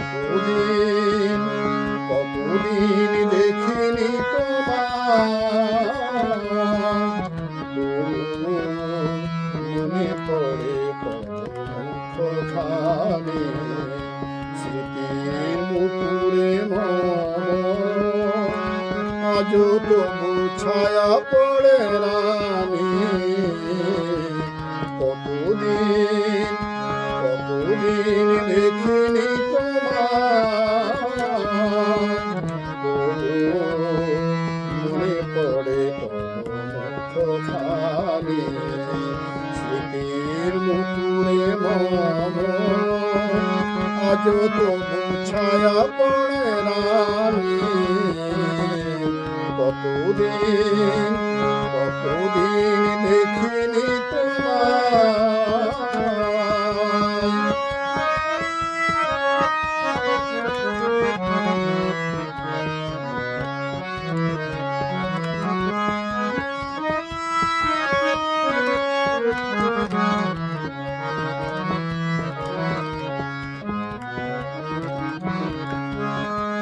কতদিন কতদিন দেখিনি তোমার? মনে পড়ে কতখানি স্মৃতির মুকুরে আজও তবু ছায়া পড়ে রানী। কতদিন আজ তবু ছায়া পড়ে রানী। কতদিন কতদিন দেখিনি তোমার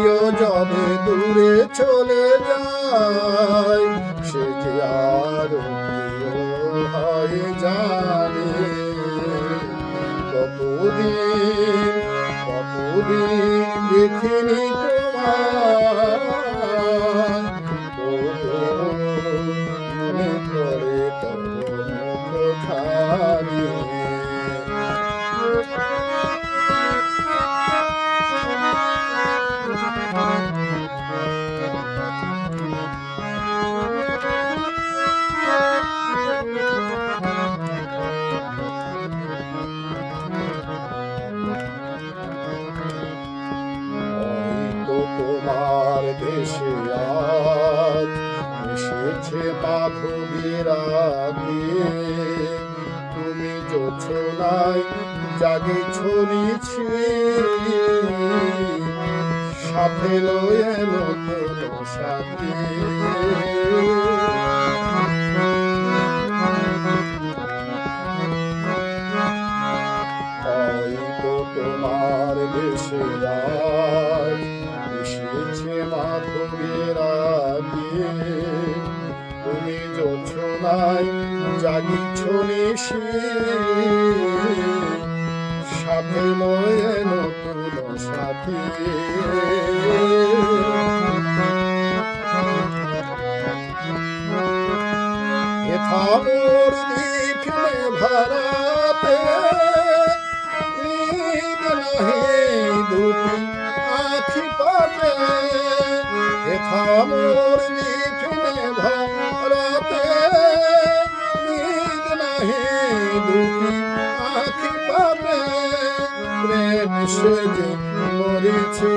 প্রিয় জবে দূরে চলে যায় সে যে আর হয়ে জানে। কতদিন কতদিন দেখিনি তোমার তোমার দেশে এসেছে মাধবীরাতে তুমি যোছনায় জাগেছ নিছি সাথে লয়ে নতুন সাথী তোমার দেশে আজ বেলায় জাগিছ নিশি সাথে লয়ে নতুন সাথী। থামুর দিখলে ভরাতে নিদ নাহি দুটি আখি পাতে। থামুর সে যে মরেছি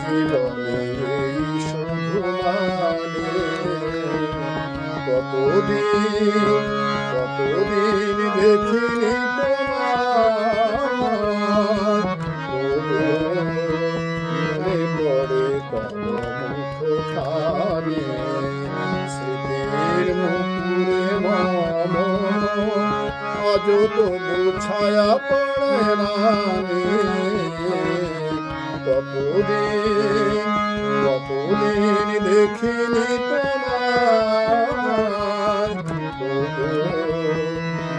জীবনে শুধু কতদিন কতদিন দেখিনি আজ তবু ছায়া পড়ে রানি কতদিন কতদিন দেখিনি তোমার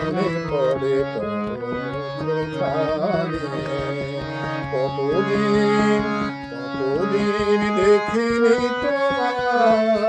মনে পড়ে কতদিন কতদিন দেখিনি তোমার